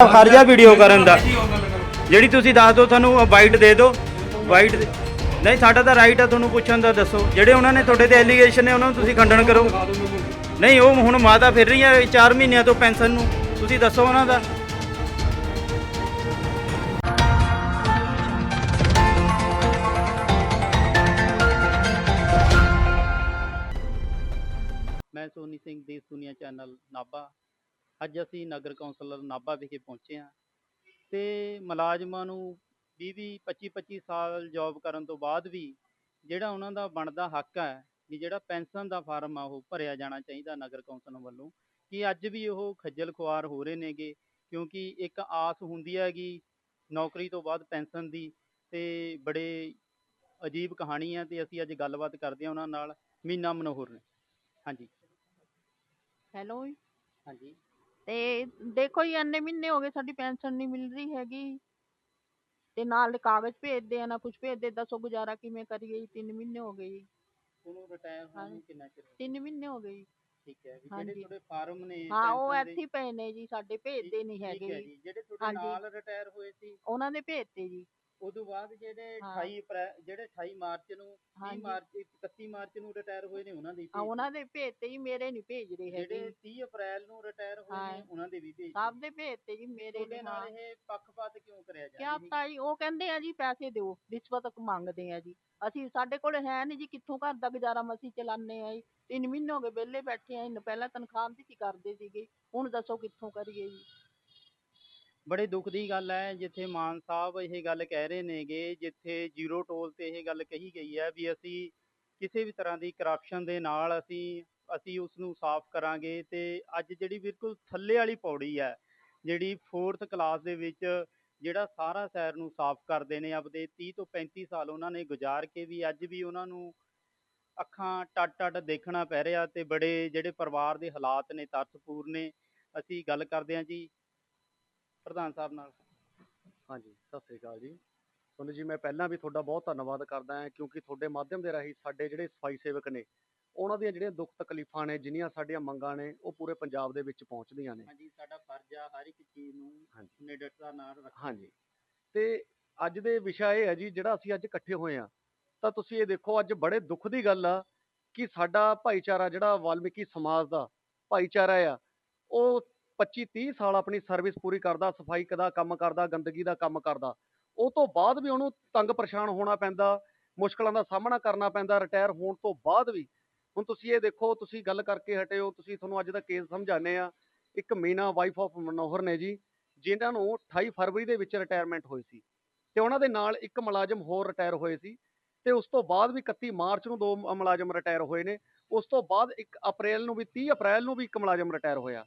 ਖਰਜਾ video ਕਰਨ ਦਾ। ਜਿਹੜੀ ਤੁਸੀਂ ਦੱਸ ਦਿਓ, ਤੁਹਾਨੂੰ ਵਾਈਟ ਦੇ ਦਿਓ। ਵਾਈਟ ਨਹੀਂ, ਸਾਡਾ ਤਾਂ ਰਾਈਟ ਆ, ਤੁਹਾਨੂੰ ਪੁੱਛਣ ਦਾ ਦੱਸੋ। ਜਿਹੜੇ ਉਹਨਾਂ ਨੇ ਤੁਹਾਡੇ ਤੇ ਐਲੀਗੇਸ਼ਨ ਨੇ, ਉਹਨਾਂ ਨੂੰ ਤੁਸੀਂ ਖੰਡਨ ਕਰੋ। ਨਹੀਂ, ਉਹ ਹੁਣ ਮਾਤਾ ਫਿਰ ਰਹੀ ਆ 4 ਮਹੀਨਿਆਂ ਤੋਂ ਪੈਨਸ਼ਨ ਨੂੰ। ਤੁਸੀਂ ਦੱਸੋ ਉਹਨਾਂ ਦਾ। ਮੈਂ ਸੋਨੀ ਸਿੰਘ ਦੇਸ਼ ਦੁਨੀਆ ਚੈਨਲ ਨਾਭਾ। ਅੱਜ ਅਸੀਂ ਨਗਰ ਕੌਂਸਲਰ ਨਾਭਾ ਵਿਖੇ ਪਹੁੰਚੇ ਹਾਂ ਤੇ ਮੁਲਾਜ਼ਮਾਂ ਨੂੰ 20 25 25 ਸਾਲ ਜੌਬ ਕਰਨ ਤੋਂ ਬਾਅਦ ਵੀ ਜਿਹੜਾ ਉਹਨਾਂ ਦਾ ਬਣਦਾ ਹੱਕ ਹੈ ਵੀ ਜਿਹੜਾ ਪੈਨਸ਼ਨ ਦਾ ਫਾਰਮ ਆ ਉਹ ਭਰਿਆ ਜਾਣਾ ਚਾਹੀਦਾ ਨਗਰ ਕੌਂਸਲ ਵੱਲੋਂ ਕਿ ਅੱਜ ਵੀ ਉਹ ਖੱਜਲ ਖੁਆਰ ਹੋ ਰਹੇ ਨੇਗੇ ਕਿਉਂਕਿ ਇੱਕ ਆਸ ਹੁੰਦੀ ਹੈਗੀ ਨੌਕਰੀ ਤੋਂ ਬਾਅਦ ਪੈਨਸ਼ਨ ਦੀ ਤੇ ਬੜੇ ਅਜੀਬ ਕਹਾਣੀ ਹੈ ਤੇ ਅਸੀਂ ਅੱਜ ਗੱਲਬਾਤ ਕਰਦੇ ਹਾਂ ਉਹਨਾਂ ਨਾਲ ਮੀਨਾ ਮਨੋਹਰ ਨੇ। ਹਾਂਜੀ। ਹੈਲੋ। ਹਾਂਜੀ। ਤੇ ਦੇਖੋ ਜੀ ਇੰਨੇ ਮਹੀਨੇ ਹੋ ਗਏ ਸਾਡੀ ਪੈਨਸ਼ਨ ਨਹੀਂ ਮਿਲ ਰਹੀ ਹੈਗੀ ਤੇ ਨਾਲ ਕਾਗਜ਼ ਭੇਜਦੇ ਆ ਨਾ ਕੁਝ ਭੇਜਦੇ ਦੱਸੋ ਗੁਜ਼ਾਰਾ ਕਿਵੇਂ ਕਰੀਏ ਜੀ 3 ਮਹੀਨੇ ਹੋ ਗਏ ਜੀ ਉਹਨੂੰ ਰਿਟਾਇਰ ਹੋਣ ਨੂੰ ਹਾਂਜੀ। ਕਿੰਨਾ ਚਿਰ ਹੋ ਗਿਆ? 3 ਮਹੀਨੇ ਹੋ ਗਏ ਜੀ ਠੀਕ ਹੈ ਵੀ ਜਿਹੜੇ ਹਾਂਜੀ। ਤੁਹਾਡੇ ਫਾਰਮ ਨੇ ਹਾਂ ਉਹ pension ਦੇ- ਇੱਥੇ ਹੀ ਪਏ ਨੇ ਜੀ ਸਾਡੇ ਭੇਜਦੇ ਨਹੀਂ ਠੀਕ ਹੈਗੇ ਜੀ ਜੀ ਜਿਹੜੇ ਤੁਹਾਡੇ ਹਾਂਜੀ। ਨਾਲ ਰਿਟਾਇਰ ਹੋਏ ਸੀ ਉਹਨਾਂ ਦੇ ਭੇਜਤੇ ਜੀ ਉਦੋਂ ਬਾਅਦ ਜਿਹੜੇ ਹਾਂ। 28 ਅਪ੍ਰੈਲ ਜਿਹੜੇ 28 ਮਾਰਚ ਨੂੰ 30 ਹਾਂਜੀ। ਮਾਰਚ 31 ਮਾਰਚ ਨੂੰ ਰਿਟਾਇਰ ਹੋਏ ਨੇ ਉਹਨਾਂ ਦੇ ਭੇਜ ਉਹਨਾਂ ਦੇ ਭੇਜਤੇ ਜੀ ਮੇਰੇ ਨਹੀਂ ਭੇਜ ਰਹੇ ਜਿਹੜੇ ਹੈਗੇ। 30 ਅਪ੍ਰੈਲ ਨੂੰ ਰਿਟਾਇਰ ਹੋਏ ਨੇ ਹਾਂ। ਉਹਨਾਂ ਦੇ ਵੀ ਭੇਜ ਸਭ ਦੇ ਭੇਜਤੇ ਜੀ ਮੇਰੇ ਨਹੀਂ ਨਾਲ ਇਹ ਪੱਖਪਾਤ ਕਿਉਂ ਕਰਿਆ ਜਾ ਕਿਆ ਪਤਾ ਜੀ ਉਹ ਕਹਿੰਦੇ ਆ ਜੀ ਪੈਸੇ ਦਿਓ ਰਿਸ਼ਵਤ ਮੰਗਦੇ ਆ ਜੀ। ਅਸੀਂ ਸਾਡੇ ਕੋਲ ਹੈ ਨਹੀਂ ਜੀ ਕਿੱਥੋਂ ਘਰ ਦਾ ਗੁਜ਼ਾਰਾ ਮਸੀਂ ਚਲਾਉਂਦੇ ਆ ਜੀ। ਤਿੰਨ ਮਹੀਨੇ ਹੋ ਗਏ ਵਿਹਲੇ ਬੈਠੇ ਆ ਪਹਿਲਾਂ ਤਨਖਾਹ ਦੀ ਕਰਦੇ ਸੀਗੇ। ਹੁਣ ਦੱਸੋ ਕਿੱਥੋਂ ਕਰੀਏ ਜੀ? ਬੜੇ ਦੁੱਖ ਦੀ ਗੱਲ ਹੈ, ਜਿੱਥੇ ਮਾਨ ਸਾਹਿਬ ਇਹ ਗੱਲ ਕਹਿ ਰਹੇ ਨੇਗੇ, ਜਿੱਥੇ ਜ਼ੀਰੋ ਟੋਲ ਤੇ ਇਹ ਗੱਲ ਕਹੀ ਗਈ ਹੈ ਵੀ ਅਸੀਂ ਕਿਸੇ ਵੀ ਤਰ੍ਹਾਂ ਦੀ ਕਰਪਸ਼ਨ ਦੇ ਨਾਲ ਅਸੀਂ ਅਸੀਂ ਉਸ ਨੂੰ ਸਾਫ਼ ਕਰਾਂਗੇ ਤੇ ਅੱਜ ਜਿਹੜੀ ਬਿਲਕੁਲ ਥੱਲੇ ਵਾਲੀ ਪੌੜੀ ਹੈ, ਜਿਹੜੀ 4th ਕਲਾਸ ਦੇ ਵਿੱਚ ਜਿਹੜਾ ਸਾਰਾ ਸ਼ਹਿਰ ਨੂੰ ਸਾਫ਼ ਕਰਦੇ ਨੇ, ਆਪਦੇ 30 ਤੋਂ 35 ਸਾਲ ਉਹਨਾਂ ਨੇ ਗੁਜ਼ਾਰ ਕੇ ਵੀ ਅੱਜ ਵੀ ਉਹਨਾਂ ਨੂੰ ਅੱਖਾਂ ਟੱਟ ਟੱਟ ਦੇਖਣਾ ਪੈ ਰਿਹਾ ਤੇ ਬੜੇ ਜਿਹੜੇ ਪਰਿਵਾਰ ਦੇ ਹਾਲਾਤ ਨੇ, ਤਰਸਪੂਰ ਨੇ, ਅਸੀਂ ਗੱਲ ਕਰਦੇ ਹਾਂ ਜੀ ਪ੍ਰਧਾਨ ਸਾਹਿਬ ਨਾਲ। ਹਾਂਜੀ ਸਤਿ ਸ੍ਰੀ ਅਕਾਲ ਜੀ। ਤੁਹਾਨੂੰ ਜੀ ਮੈਂ ਪਹਿਲਾਂ ਵੀ ਤੁਹਾਡਾ ਬਹੁਤ ਧੰਨਵਾਦ ਕਰਦਾ ਹਾਂ ਕਿਉਂਕਿ ਤੁਹਾਡੇ ਮਾਧਿਅਮ ਦੇ ਰਾਹੀਂ ਸਾਡੇ ਜਿਹੜੇ ਸਫ਼ਾਈ ਸੇਵਕ ਨੇ ਉਹਨਾਂ ਦੀਆਂ ਜਿਹੜੀਆਂ ਦੁੱਖ ਤਕਲੀਫਾਂ ਨੇ ਜਿੰਨੀਆਂ ਸਾਡੀਆਂ ਮੰਗਾਂ ਨੇ ਉਹ ਪੂਰੇ ਪੰਜਾਬ ਦੇ ਵਿੱਚ ਪਹੁੰਚਦੀਆਂ ਨੇ। ਹਾਂਜੀ ਸਾਡਾ ਫਰਜ਼ ਆ ਹਰ ਇੱਕ ਚੀਜ਼ ਨੂੰ ਹਾਂਜੀ। ਨਿਡਰਤਾ ਨਾਲ ਰੱਖਣਾ ਹਾਂਜੀ। ਤੇ ਅੱਜ ਦੇ ਵਿਸ਼ਾ ਇਹ ਹੈ ਜੀ ਜਿਹੜਾ ਅਸੀਂ ਅੱਜ ਇਕੱਠੇ ਹੋਏ ਆ ਤਾਂ ਤੁਸੀਂ ਇਹ ਦੇਖੋ ਅੱਜ ਬੜੇ ਦੁੱਖ ਦੀ ਗੱਲ ਆ ਕਿ ਸਾਡਾ ਭਾਈਚਾਰਾ ਜਿਹੜਾ ਵਾਲਮੀਕੀ ਸਮਾਜ ਦਾ ਭਾਈਚਾਰਾ ਆ ਉਹ 25 30 ਸਾਲ ਆਪਣੀ ਸਰਵਿਸ ਪੂਰੀ ਕਰਦਾ, ਸਫ਼ਾਈ ਦਾ ਕੰਮ ਕਰਦਾ, ਗੰਦਗੀ ਦਾ ਕੰਮ ਕਰਦਾ। ਉਹ ਤੋਂ ਬਾਅਦ ਵੀ ਉਹਨੂੰ ਤੰਗ ਪਰੇਸ਼ਾਨ ਹੋਣਾ ਪੈਂਦਾ, ਮੁਸ਼ਕਲਾਂ ਦਾ ਸਾਹਮਣਾ ਕਰਨਾ ਪੈਂਦਾ ਰਿਟਾਇਰ ਹੋਣ ਤੋਂ ਬਾਅਦ ਵੀ। ਹੁਣ ਤੁਸੀਂ ਇਹ ਦੇਖੋ, ਤੁਸੀਂ ਗੱਲ ਕਰਕੇ ਹਟੇ ਹੋ, ਤੁਸੀਂ ਤੁਹਾਨੂੰ ਅੱਜ ਦਾ ਕੇਸ ਸਮਝਾਣੇ ਆ ਇੱਕ ਮੀਨਾ ਵਾਈਫ ਆਫ ਮਨੋਹਰ ਨੇ ਜੀ, ਜਿਨ੍ਹਾਂ ਨੂੰ 28 ਫਰਵਰੀ ਦੇ ਵਿੱਚ ਰਿਟਾਇਰਮੈਂਟ ਹੋਈ ਸੀ। ਤੇ ਉਹਨਾਂ ਦੇ ਨਾਲ ਇੱਕ ਮੁਲਾਜ਼ਮ ਹੋਰ ਰਿਟਾਇਰ ਹੋਏ ਸੀ। ਤੇ ਉਸ ਤੋਂ ਬਾਅਦ ਵੀ 31 ਮਾਰਚ ਨੂੰ ਦੋ ਮੁਲਾਜ਼ਮ ਰਿਟਾਇਰ ਹੋਏ ਨੇ। ਉਸ ਤੋਂ ਬਾਅਦ 1 ਅਪ੍ਰੈਲ ਨੂੰ ਵੀ 30 ਅਪ੍ਰੈਲ ਨੂੰ ਵੀ ਇੱਕ ਮੁਲਾਜ਼ਮ ਰਿਟਾਇਰ ਹੋਇਆ।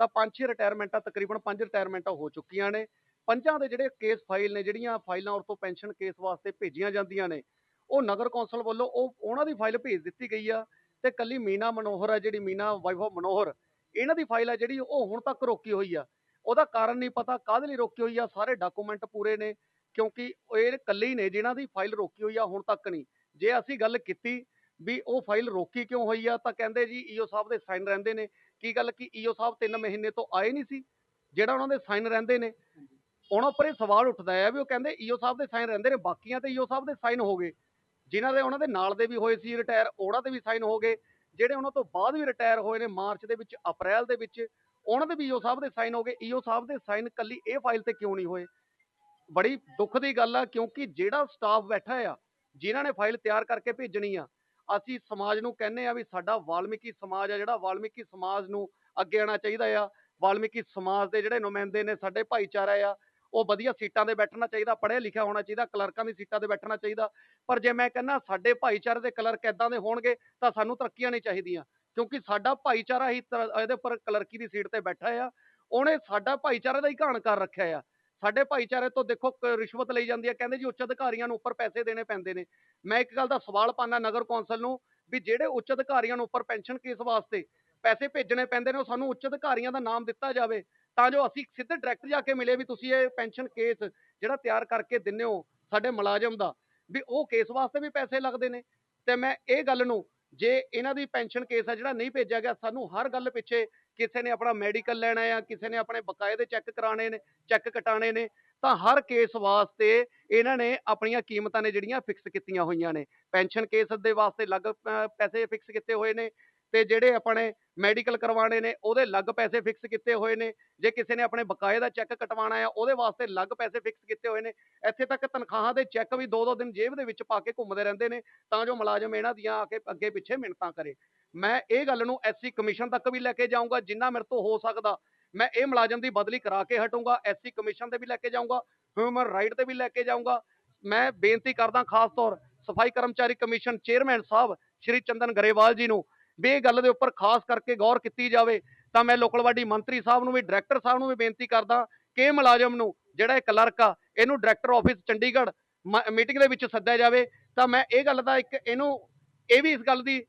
ਤਾਂ ਪੰਜ ਛੇ ਰਿਟਾਇਰਮੈਂਟਾਂ ਤਕਰੀਬਨ ਪੰਜ ਰਿਟਾਇਰਮੈਂਟਾਂ ਹੋ ਚੁੱਕੀਆਂ ਨੇ। ਪੰਜਾਂ ਦੇ ਜਿਹੜੇ ਕੇਸ ਫਾਈਲ ਨੇ, ਜਿਹੜੀਆਂ ਫਾਈਲਾਂ ਔਰ ਪੈਨਸ਼ਨ ਕੇਸ ਵਾਸਤੇ ਭੇਜੀਆਂ ਜਾਂਦੀਆਂ ਨੇ, ਉਹ ਨਗਰ ਕੌਂਸਲ ਵੱਲੋਂ ਉਹ, ਉਹਨਾਂ ਦੀ ਫਾਈਲ ਭੇਜ ਦਿੱਤੀ ਗਈ ਆ ਤੇ ਕੱਲੀ ਮੀਨਾ ਮਨੋਹਰ ਆ, ਜਿਹੜੀ ਮੀਨਾ ਵਾਈਫ ਆਫ ਮਨੋਹਰ, ਇਹਨਾਂ ਦੀ ਫਾਈਲ ਆ ਜਿਹੜੀ ਉਹ ਹੁਣ ਤੱਕ ਰੋਕੀ ਹੋਈ ਆ। ਉਹਦਾ ਕਾਰਨ ਨਹੀਂ ਪਤਾ ਕਾਹਦੇ ਲਈ ਰੋਕੀ ਹੋਈ ਆ, ਸਾਰੇ ਡਾਕੂਮੈਂਟ ਪੂਰੇ ਨੇ, ਕਿਉਂਕਿ ਇਹ ਇਕੱਲੇ ਹੀ ਨੇ ਜਿਨ੍ਹਾਂ ਦੀ ਫਾਈਲ ਰੋਕੀ ਹੋਈ ਆ, ਹੁਣ ਤੱਕ ਨਹੀਂ। ਜੇ ਅਸੀਂ ਗੱਲ ਕੀਤੀ ਵੀ ਉਹ ਫਾਈਲ ਰੋਕੀ ਕਿਉਂ ਹੋਈ ਆ, ਤਾਂ ਕਹਿੰਦੇ ਜੀ, ਈਓ ਸਾਹਿਬ ਦੇ ਸਾਈਨ ਰਹਿੰਦੇ ਨੇ। ਕੀ ਗੱਲ ਕਿ ਈਓ ਸਾਹਿਬ 3 ਮਹੀਨੇ ਤੋਂ ਆਏ ਨਹੀਂ ਸੀ ਜਿਹੜਾ ਉਹਨਾਂ ਦੇ ਸਾਈਨ ਰਹਿੰਦੇ ਨੇ। ਉਹਨਾਂ ਉੱਪਰ ਇਹ ਸਵਾਲ ਉੱਠਦਾ ਹੈ ਵੀ ਉਹ ਕਹਿੰਦੇ ਈਓ ਸਾਹਿਬ ਦੇ ਸਾਈਨ ਰਹਿੰਦੇ ਨੇ ਬਾਕੀਆਂ ਤੇ ਈਓ ਸਾਹਿਬ ਦੇ ਸਾਈਨ ਹੋ ਗਏ। ਜਿਨ੍ਹਾਂ ਦੇ ਉਹਨਾਂ ਦੇ ਨਾਲ ਦੇ ਵੀ ਹੋਏ ਸੀ ਰਿਟਾਇਰ ਉਹਨਾਂ ਦੇ ਵੀ ਸਾਈਨ ਹੋ ਗਏ। ਜਿਹੜੇ ਉਹਨਾਂ ਤੋਂ ਬਾਅਦ ਵੀ ਰਿਟਾਇਰ ਹੋਏ ਨੇ ਮਾਰਚ ਦੇ ਵਿੱਚ ਅਪ੍ਰੈਲ ਦੇ ਵਿੱਚ ਉਹਨਾਂ ਦੇ ਵੀ ਈਓ ਸਾਹਿਬ ਦੇ ਸਾਈਨ ਹੋ ਗਏ। ਈਓ ਸਾਹਿਬ ਦੇ ਸਾਈਨ ਕੱਲੀ ਇਹ ਫਾਈਲ ਤੇ ਕਿਉਂ ਨਹੀਂ ਹੋਏ? ਬੜੀ ਦੁੱਖ ਦੀ ਗੱਲ ਆ ਕਿਉਂਕਿ ਜਿਹੜਾ ਸਟਾਫ ਬੈਠਾ ਆ ਜਿਨ੍ਹਾਂ ਨੇ ਫਾਈਲ ਤਿਆਰ ਕਰਕੇ ਭੇਜਣੀ ਆ ਅਸੀਂ ਸਮਾਜ ਨੂੰ ਕਹਿੰਦੇ ਆ ਵੀ ਸਾਡਾ ਵਾਲਮੀਕੀ ਸਮਾਜ ਆ, ਜਿਹੜਾ ਵਾਲਮੀਕੀ ਸਮਾਜ ਨੂੰ ਅੱਗੇ ਆਉਣਾ ਚਾਹੀਦਾ ਆ, ਵਾਲਮੀਕੀ ਸਮਾਜ ਦੇ ਜਿਹੜੇ ਨੁਮਾਇੰਦੇ ਨੇ ਸਾਡੇ ਭਾਈਚਾਰਾ ਆ, ਉਹ ਵਧੀਆ ਸੀਟਾਂ ਤੇ ਬੈਠਣਾ ਚਾਹੀਦਾ, ਪੜ੍ਹਿਆ ਲਿਖਿਆ ਹੋਣਾ ਚਾਹੀਦਾ, ਕਲਰਕਾਂ ਦੀ ਸੀਟਾਂ ਤੇ ਬੈਠਣਾ ਚਾਹੀਦਾ, ਪਰ ਜੇ ਮੈਂ ਕਹਿੰਦਾ ਸਾਡੇ ਭਾਈਚਾਰੇ ਦੇ ਕਲਰਕ ਇਦਾਂ ਦੇ ਹੋਣਗੇ, ਤਾਂ ਸਾਨੂੰ ਤਰੱਕੀਆਂ ਨਹੀਂ ਚਾਹੀਦੀਆਂ, ਕਿਉਂਕਿ ਸਾਡਾ ਭਾਈਚਾਰਾ ਹੀ ਤ- ਇਹਦੇ ਉੱਪਰ ਕਲਰਕੀ ਦੀ ਸੀਟ ਤੇ ਬੈਠਾ ਆ, ਉਹਨੇ ਸਾਡਾ ਭਾਈਚਾਰੇ ਦਾ ਹੀ ਘਾਣ ਕਰ ਰੱਖਿਆ ਆ ਸਾਡੇ ਭਾਈਚਾਰੇ ਤੋਂ ਦੇਖੋ ਕ- ਰਿਸ਼ਵਤ ਲਈ ਜਾਂਦੀ ਹੈ ਕਹਿੰਦੇ ਜੀ ਉੱਚ ਅਧਿਕਾਰੀਆਂ ਨੂੰ ਉੱਪਰ ਪੈਸੇ ਦੇਣੇ ਪੈਂਦੇ ਨੇ। ਮੈਂ ਇੱਕ ਗੱਲ ਦਾ ਸਵਾਲ ਪਾਣਾ ਨਗਰ ਕੌਂਸਲ ਨੂੰ ਵੀ ਜਿਹੜੇ ਉੱਚ ਅਧਿਕਾਰੀਆਂ ਨੂੰ ਉੱਪਰ ਪੈਨਸ਼ਨ ਕੇਸ ਵਾਸਤੇ ਪੈਸੇ ਭੇਜਣੇ ਪੈਂਦੇ ਨੇ, ਉਹ ਸਾਨੂੰ ਉੱਚ ਅਧਿਕਾਰੀਆਂ ਦਾ ਨਾਮ ਦਿੱਤਾ ਜਾਵੇ, ਤਾਂ ਜੋ ਅਸੀਂ ਸਿੱਧੇ ਡਾਇਰੈਕਟ ਜਾ ਕੇ ਮਿਲੇ ਵੀ ਤੁਸੀਂ ਇਹ ਪੈਨਸ਼ਨ ਕੇਸ ਜਿਹੜਾ ਤਿਆਰ ਕਰਕੇ ਦਿੰਦੇ ਹੋ ਸਾਡੇ ਮੁਲਾਜ਼ਮ ਦਾ, ਵੀ ਉਹ ਕੇਸ ਵਾਸਤੇ ਵੀ ਪੈਸੇ ਲੱਗਦੇ ਨੇ। ਤੇ ਮੈਂ ਇਹ ਗੱਲ ਨੂੰ, ਜੇ ਇਹਨਾਂ ਦੀ ਪੈਨਸ਼ਨ ਕੇਸ ਹੈ ਜਿਹੜਾ ਨਹੀਂ ਭੇਜਿਆ ਗਿਆ, ਸਾਨੂੰ ਹਰ ਗੱਲ ਪਿੱਛੇ ਕਿਸੇ ਨੇ ਆਪਣਾ ਮੈਡੀਕਲ ਲੈਣਾ ਆ, ਕਿਸੇ ਨੇ ਆਪਣੇ ਬਕਾਏ ਦੇ ਚੈੱਕ ਕਰਾਣੇ ਨੇ ਚੈੱਕ ਕਟਾਣੇ ਨੇ, ਤਾਂ ਹਰ ਕੇਸ ਵਾਸਤੇ ਇਹਨਾਂ ਨੇ ਆਪਣੀਆਂ ਕੀਮਤਾਂ ਨੇ ਜਿਹੜੀਆਂ ਫਿਕਸ ਕੀਤੀਆਂ ਹੋਈਆਂ ਨੇ। ਪੈਨਸ਼ਨ ਕੇਸ ਦੇ ਵਾਸਤੇ ਅਲੱਗ ਪੈਸੇ ਫਿਕਸ ਕੀਤੇ ਹੋਏ ਨੇ ਤੇ ਜਿਹੜੇ ਆਪਣੇ ਮੈਡੀਕਲ ਕਰਵਾਉਣੇ ਨੇ, ਉਹਦੇ ਅਲੱਗ ਪੈਸੇ ਫਿਕਸ ਕੀਤੇ ਹੋਏ ਨੇ। ਜੇ ਕਿਸੇ ਨੇ ਆਪਣੇ ਬਕਾਏ ਦਾ ਚੈੱਕ ਕਟਵਾਉਣਾ ਆ, ਉਹਦੇ ਵਾਸਤੇ ਅਲੱਗ ਪੈਸੇ ਫਿਕਸ ਕੀਤੇ ਹੋਏ ਨੇ। ਇੱਥੇ ਤੱਕ ਤਨਖਾਹਾਂ ਦੇ ਚੈੱਕ ਵੀ ਦੋ ਦੋ ਦਿਨ ਜੇਬ ਦੇ ਵਿੱਚ ਪਾ ਕੇ ਘੁੰਮਦੇ ਰਹਿੰਦੇ ਨੇ, ਤਾਂ ਜੋ ਮੁਲਾਜ਼ਮ ਇਹਨਾਂ ਦੀਆਂ ਆ ਕੇ ਅੱਗੇ ਪਿੱਛੇ ਮਿੰਨਤਾਂ ਕਰੇ। ਮੈਂ ਇਹ ਗੱਲ ਨੂੰ ਐਸਸੀ ਕਮਿਸ਼ਨ ਤੱਕ ਵੀ ਲੈ ਕੇ ਜਾਊਂਗਾ, ਜਿੰਨਾ ਮੇਰੇ ਤੋਂ ਹੋ ਸਕਦਾ। ਮੈਂ ਇਹ ਮੁਲਾਜ਼ਮ ਦੀ ਬਦਲੀ ਕਰਾ ਕੇ ਹਟੂੰਗਾ, ਐਸਸੀ ਕਮਿਸ਼ਨ ਤੇ ਵੀ ਲੈ ਕੇ ਜਾਊਂਗਾ ਹਿਊਮਨ ਰਾਈਟ ਤੇ ਵੀ ਲੈ ਕੇ ਜਾਊਂਗਾ। ਮੈਂ ਬੇਨਤੀ ਕਰਦਾ ਖਾਸ ਤੌਰ ਸਫ਼ਾਈ ਕਰਮਚਾਰੀ ਕਮਿਸ਼ਨ ਚੇਅਰਮੈਨ ਸਾਹਿਬ ਸ਼੍ਰੀ ਚੰਦਨ ਗਰੇਵਾਲ ਜੀ ਨੂੰ, ਵੀ ਇਹ ਗੱਲ ਦੇ ਉੱਪਰ ਖਾਸ ਕਰਕੇ ਗੌਰ ਕੀਤੀ ਜਾਵੇ, ਤਾਂ ਮੈਂ ਲੋਕਲਵਾਡੀ ਮੰਤਰੀ ਸਾਹਿਬ ਨੂੰ ਵੀ, ਡਾਇਰੈਕਟਰ ਸਾਹਿਬ ਨੂੰ ਵੀ ਬੇਨਤੀ ਕਰਦਾ ਕਿ ਇਹ ਮੁਲਾਜ਼ਮ ਨੂੰ, ਜਿਹੜਾ ਇਹ ਕਲਰਕ ਆ, ਇਹਨੂੰ ਡਾਇਰੈਕਟਰ ਆਫਿਸ ਚੰਡੀਗੜ੍ਹ ਮੀਟਿੰਗ ਦੇ ਵਿੱਚ ਸੱਦਿਆ ਜਾਵੇ। ਤਾਂ ਮੈਂ ਇਹ ਗੱਲ ਦਾ ਇੱਕ, ਇਹਨੂੰ, ਇਹ ਵੀ ਇਸ ਗੱਲ ਦੀ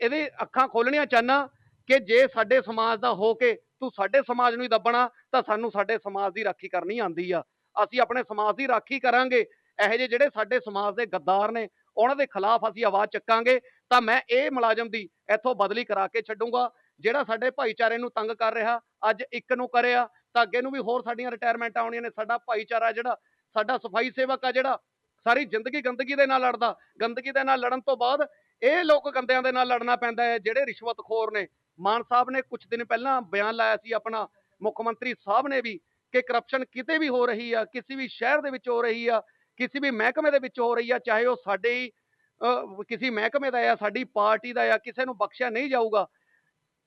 ਇਹਦੇ ਅੱਖਾਂ ਖੋਲਣੀਆਂ ਚਾਹਨਾ ਕਿ ਜੇ ਸਾਡੇ ਸਮਾਜ ਦਾ ਹੋ ਕੇ ਤੂੰ ਸਾਡੇ ਸਮਾਜ ਨੂੰ ਹੀ ਦੱਬਣਾ, ਤਾਂ ਸਾਨੂੰ ਸਾਡੇ ਸਮਾਜ ਦੀ ਰਾਖੀ ਕਰਨੀ ਆਂਦੀ ਆ। ਅਸੀਂ ਆਪਣੇ ਸਮਾਜ ਦੀ ਰਾਖੀ ਕਰਾਂਗੇ। ਇਹੋ ਜਿਹੇ ਜਿਹੜੇ ਸਾਡੇ ਸਮਾਜ ਦੇ ਗੱਦਾਰ ਨੇ, ਉਹਨਾਂ ਦੇ ਖਿਲਾਫ ਅਸੀਂ ਆਵਾਜ਼ ਚੱਕਾਂਗੇ, ਤਾਂ ਮੈਂ ਇਹ ਮੁਲਾਜ਼ਮ ਦੀ ਇੱਥੋਂ ਬਦਲੀ ਕਰਾ ਕੇ ਛੱਡੂੰਗਾ। ਜਿਹੜਾ ਸਾਡੇ ਭਾਈਚਾਰੇ ਨੂੰ ਤੰਗ ਕਰ ਰਿਹਾ, ਅੱਜ ਇੱਕ ਨੂੰ ਕਰਿਆ, ਤਾਂ ਅੱਗੇ ਨੂੰ ਵੀ ਹੋਰ ਸਾਡੀਆਂ ਰਿਟਾਇਰਮੈਂਟਾਂ ਆਉਣੀਆਂ ਨੇ। ਸਾਡਾ ਭਾਈਚਾਰਾ ਜਿਹੜਾ, ਸਾਡਾ ਸਫ਼ਾਈ ਸੇਵਕ ਆ ਜਿਹੜਾ, ਸਾਰੀ ਜ਼ਿੰਦਗੀ ਗੰਦਗੀ ਦੇ ਨਾਲ ਲੜਦਾ। ਗੰਦਗੀ ਦੇ ਨਾਲ ਲੜਨ ਤੋਂ ਬਾਅਦ ਇਹ ਲੋਕ ਗੰਦਿਆਂ ਦੇ ਨਾਲ ਲੜਨਾ ਪੈਂਦਾ ਹੈ, ਜਿਹੜੇ ਰਿਸ਼ਵਤਖੋਰ ਨੇ। ਮਾਨ ਸਾਹਿਬ ਨੇ ਕੁਝ ਦਿਨ ਪਹਿਲਾਂ ਬਿਆਨ ਲਾਇਆ ਸੀ ਆਪਣਾ, ਮੁੱਖ ਮੰਤਰੀ ਸਾਹਿਬ ਨੇ ਵੀ, ਕਿ ਕਰਪਸ਼ਨ ਕਿਤੇ ਵੀ ਹੋ ਰਹੀ ਆ, ਕਿਸੇ ਵੀ ਸ਼ਹਿਰ ਦੇ ਵਿੱਚ ਹੋ ਰਹੀ ਆ, ਕਿਸੇ ਵੀ ਮਹਿਕਮੇ ਦੇ ਵਿੱਚ ਹੋ ਰਹੀ ਆ, ਚਾਹੇ ਉਹ ਸਾਡੇ ਹੀ ਕਿਸੇ ਮਹਿਕਮੇ ਦਾ ਆ, ਸਾਡੀ ਪਾਰਟੀ ਦਾ ਆ, ਕਿਸੇ ਨੂੰ ਬਖਸ਼ਿਆ ਨਹੀਂ ਜਾਊਗਾ।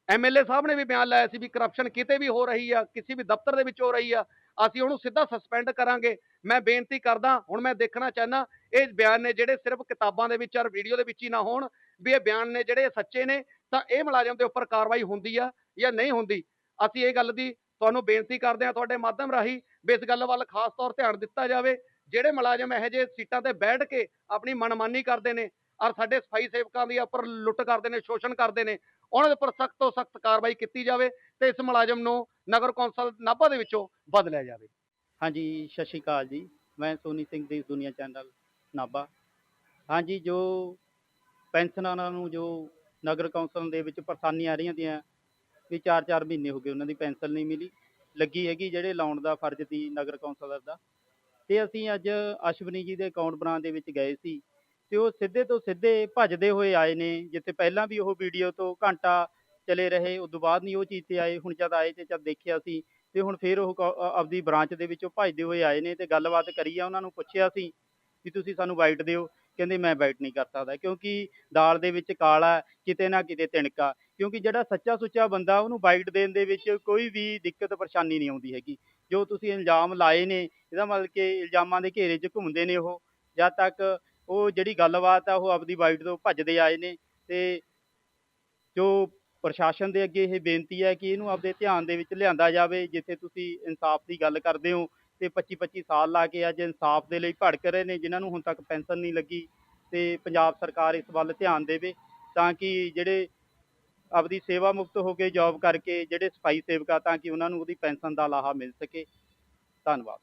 ਐਮਐਲਏ ਸਾਹਿਬ ਨੇ ਵੀ ਬਿਆਨ ਲਾਇਆ ਸੀ ਵੀ ਕਰਪਸ਼ਨ ਕਿਤੇ ਵੀ ਹੋ ਰਹੀ ਆ, ਕਿਸੇ ਵੀ ਦਫ਼ਤਰ ਦੇ ਵਿੱਚ ਹੋ ਰਹੀ ਆ ਅਸੀਂ ਉਹਨੂੰ ਸਿੱਧਾ ਸਸਪੈਂਡ ਕਰਾਂਗੇ। ਮੈਂ ਬੇਨਤੀ ਕਰਦਾ, ਹੁਣ ਮੈਂ ਦੇਖਣਾ ਚਾਹਨਾ ਇਹ ਬਿਆਨ ਨੇ ਜਿਹੜੇ ਸਿਰਫ ਕਿਤਾਬਾਂ ਦੇ ਵਿੱਚ ਔਰ ਵੀਡੀਓ ਦੇ ਵਿੱਚ ਹੀ ਨਾ ਹੋਣ, ਵੀ ਇਹ ਬਿਆਨ ਨੇ ਜਿਹੜੇ ਸੱਚੇ ਨੇ, ਤਾਂ ਇਹ ਮੁਲਾਜ਼ਮ ਦੇ ਉੱਪਰ ਕਾਰਵਾਈ ਹੁੰਦੀ ਆ ਜਾਂ ਨਹੀਂ ਹੁੰਦੀ? ਅਸੀਂ ਇਹ ਗੱਲ ਦੀ ਤੁਹਾਨੂੰ ਬੇਨਤੀ ਕਰਦੇ ਹਾਂ ਤੁਹਾਡੇ ਮਾਧਿਅਮ ਰਾਹੀਂ, ਵੀ ਇਸ ਗੱਲ ਵੱਲ ਖਾਸ ਤੌਰ ਧਿਆਨ ਦਿੱਤਾ ਜਾਵੇ। ਜਿਹੜੇ ਮੁਲਾਜ਼ਮ ਇਹੋ ਜਿਹੇ ਸੀਟਾਂ ਤੇ ਬੈਠ ਕੇ ਆਪਣੀ ਮਨਮਾਨੀ ਕਰਦੇ ਨੇ, ਔਰ ਸਾਡੇ ਸਫ਼ਾਈ ਸੇਵਕਾਂ ਦੀ ਉੱਪਰ ਲੁੱਟ ਕਰਦੇ ਨੇ, ਸ਼ੋਸ਼ਣ ਕਰਦੇ ਨੇ ਉਹਨਾਂ ਦੇ ਉੱਪਰ ਸਖਤ ਤੋਂ ਸਖਤ ਕਾਰਵਾਈ ਕੀਤੀ ਜਾਵੇ ਤੇ ਇਸ ਮੁਲਾਜ਼ਮ ਨੂੰ ਨਗਰ ਕੌਂਸਲ ਨਾਭਾ ਦੇ ਵਿੱਚੋਂ ਬਦਲਿਆ ਜਾਵੇ। ਹਾਂਜੀ, ਸਤਿ ਸ਼੍ਰੀ ਅਕਾਲ ਜੀ। ਮੈਂ ਸੋਨੀ ਸਿੰਘ ਦੀ ਦੁਨੀਆ ਚੈਨਲ, ਨਾਭਾ। ਹਾਂਜੀ, ਜੋ ਪੈਨਸ਼ਨਰਾਂ ਨੂੰ ਜੋ ਨਗਰ ਕੌਂਸਲ ਦੇ ਵਿੱਚ ਪਰੇਸ਼ਾਨੀਆਂ ਆ ਰਹੀਆਂ ਦੀਆਂ, ਵੀ 4-4 ਮਹੀਨੇ ਹੋ ਗਏ ਉਹਨਾਂ ਦੀ ਪੈਨਸ਼ਨ ਨਹੀਂ ਮਿਲੀ। ਲੱਗੀ ਹੈਗੀ ਜਿਹੜੇ ਲਾਉਣ ਦਾ ਫਰਜ਼ ਸੀ ਨਗਰ ਕੌਂਸਲਰ ਦਾ। ਤੇ ਅਸੀਂ ਅੱਜ ਅਸ਼ਵਨੀ ਜੀ ਦੇ ਅਕਾਊਂਟ ਬਣਾਉਣ ਦੇ ਵਿੱਚ ਗਏ ਸੀ। ਤੇ ਉਹ ਸਿੱਧੇ ਤੋਂ ਸਿੱਧੇ ਭੱਜਦੇ ਹੋਏ ਆਏ ਨੇ ਜਿੱਥੇ ਪਹਿਲਾਂ ਵੀ ਉਹ ਵੀਡੀਓ ਤੋਂ ਘੰਟਾ ਚਲੇ ਰਹੇ ਉਸ ਤੋਂ ਬਾਅਦ ਨਹੀਂ ਉਹ ਚੀਜ਼ ਤੇ ਆਏ ਹੁਣ ਜਦ ਆਏ ਤੇ ਜਦ ਦੇਖਿਆ ਸੀ ਤੇ ਹੁਣ ਫਿਰ ਉਹ ਕ- ਅ- ਆਪਦੀ ਬ੍ਰਾਂਚ ਦੇ ਵਿੱਚੋਂ ਭੱਜਦੇ ਹੋਏ ਆਏ ਨੇ ਤੇ ਗੱਲਬਾਤ ਕਰੀ ਆ ਉਹਨਾਂ ਨੂੰ ਪੁੱਛਿਆ ਸੀ ਵੀ ਤੁਸੀਂ ਸਾਨੂੰ ਬਾਈਟ ਦਿਓ ਕਹਿੰਦੇ ਮੈਂ ਬਾਈਟ ਨਹੀਂ ਕਰ ਸਕਦਾ ਕਿਉਂਕਿ ਦਾਲ ਦੇ ਵਿੱਚ ਕਾਲਾ ਹੈ, ਕਿਤੇ ਨਾ ਕਿਤੇ ਤਿਣਕਾ ਕਿਉਂਕਿ ਜਿਹੜਾ ਸੱਚਾ ਸੁੱਚਾ ਬੰਦਾ ਉਹਨੂੰ ਬਾਈਟ ਦੇਣ ਦੇ ਵਿੱਚ ਕੋਈ ਵੀ ਦਿੱਕਤ ਪਰੇਸ਼ਾਨੀ ਨਹੀਂ ਆਉਂਦੀ ਹੈਗੀ ਜੋ ਤੁਸੀਂ ਇਲਜ਼ਾਮ ਲਾਏ ਨੇ ਇਹਦਾ ਮਤਲਬ ਕਿ ਇਲਜ਼ਾਮਾਂ ਦੇ ਘੇਰੇ 'ਚ ਘੁੰਮਦੇ ਨੇ ਉਹ ਜਦ ਤੱਕ ਉਹ ਜਿਹੜੀ ਗੱਲਬਾਤ ਆ, ਉਹ ਆਪਦੀ ਵਾਈਟ ਤੋਂ ਭੱਜਦੇ ਆਏ ਨੇ ਤੇ ਜੋ ਪ੍ਰਸ਼ਾਸਨ ਦੇ ਅੱਗੇ ਇਹ ਬੇਨਤੀ ਹੈ ਕਿ ਇਹਨੂੰ ਆਪਦੇ ਧਿਆਨ ਦੇ ਵਿੱਚ ਲਿਆਂਦਾ ਜਾਵੇ, ਜਿੱਥੇ ਤੁਸੀਂ ਇਨਸਾਫ ਦੀ ਗੱਲ ਕਰਦੇ ਹੋ ਤੇ 25 25 ਸਾਲ ਲਾ ਕੇ ਅੱਜ ਇਨਸਾਫ ਦੇ ਲਈ ਭੜਕ ਰਹੇ ਨੇ, ਜਿਨ੍ਹਾਂ ਨੂੰ ਹੁਣ ਤੱਕ ਪੈਨਸ਼ਨ ਨਹੀਂ ਲੱਗੀ ਤੇ ਪੰਜਾਬ ਸਰਕਾਰ ਇਸ ਵੱਲ ਧਿਆਨ ਦੇਵੇ ਤਾਂ ਕਿ ਜਿਹੜੇ ਆਪਦੀ ਸੇਵਾ ਮੁਕਤ ਹੋ ਕੇ ਜੌਬ ਕਰਕੇ ਜਿਹੜੇ ਸਫ਼ਾਈ ਸੇਵਕ ਆ ਤਾਂ ਕਿ ਉਹਨਾਂ ਨੂੰ ਉਹਦੀ ਪੈਨਸ਼ਨ ਦਾ ਲਾਹਾ ਮਿਲ ਸਕੇ। ਧੰਨਵਾਦ।